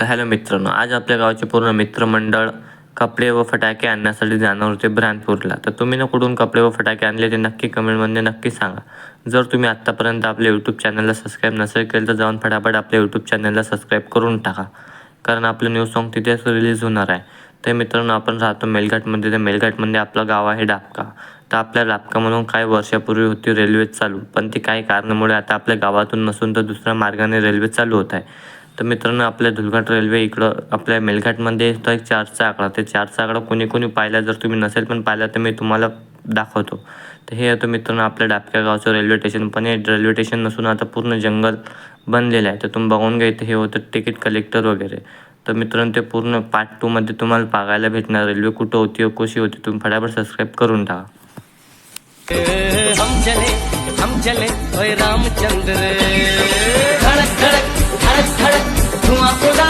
तर हॅलो मित्रांनो आज आपल्या गावाचे पूर्ण मित्रमंडळ कपडे व फटाके आणण्यासाठी जाणार होते ब्रँडपूरला तर तुम्ही ना कुठून कपडे व फटाके आणले ते नक्की कमेंटमध्ये नक्की सांगा. जर तुम्ही आत्तापर्यंत आपल्या यूट्यूब चॅनलला सबस्क्राईब नसेल केलं तर जाऊन फटाफट आपल्या यूट्यूब चॅनलला सबस्क्राईब करून टाका. कारण आपलं न्यू सॉन्ग तिथेच रिलीज होणार आहे. तर मित्रांनो आपण राहतो मेलघाटमध्ये. तर मेलघाटमध्ये आपलं गाव आहे डाबका. तर आपल्या डाबकामधून काही वर्षापूर्वी होती रेल्वे चालू. पण ती काही कारणामुळे आता आपल्या गावातून नसून तर दुसऱ्या मार्गाने रेल्वे चालू होत आहे. तर मित्रांनो आपल्या धुलघाट रेल्वे इकडं आपल्या मेलघाटमध्ये तर एक चारचा आकडा ते चारचा आकडा कोणी कोणी पाहिला जर तुम्ही नसेल पण पाहिला तर मी तुम्हाला दाखवतो. तर हे होतं मित्रांनो आपल्या डापक्या गावचं रेल्वे स्टेशन. पण हे रेल्वे स्टेशन नसून आता पूर्ण जंगल बनलेलं आहे. तर तुम्ही बघून घ्यायचं हे होतं तिकीट कलेक्टर वगैरे. तर मित्रांनो ते पूर्ण पार्ट टूमध्ये तुम्हाला पाहायला भेटणार. रेल्वे कुठं होती कशी होती तुम्ही फटाफट सबस्क्राईब करून टाका. हम चले हम चले रामचंद्र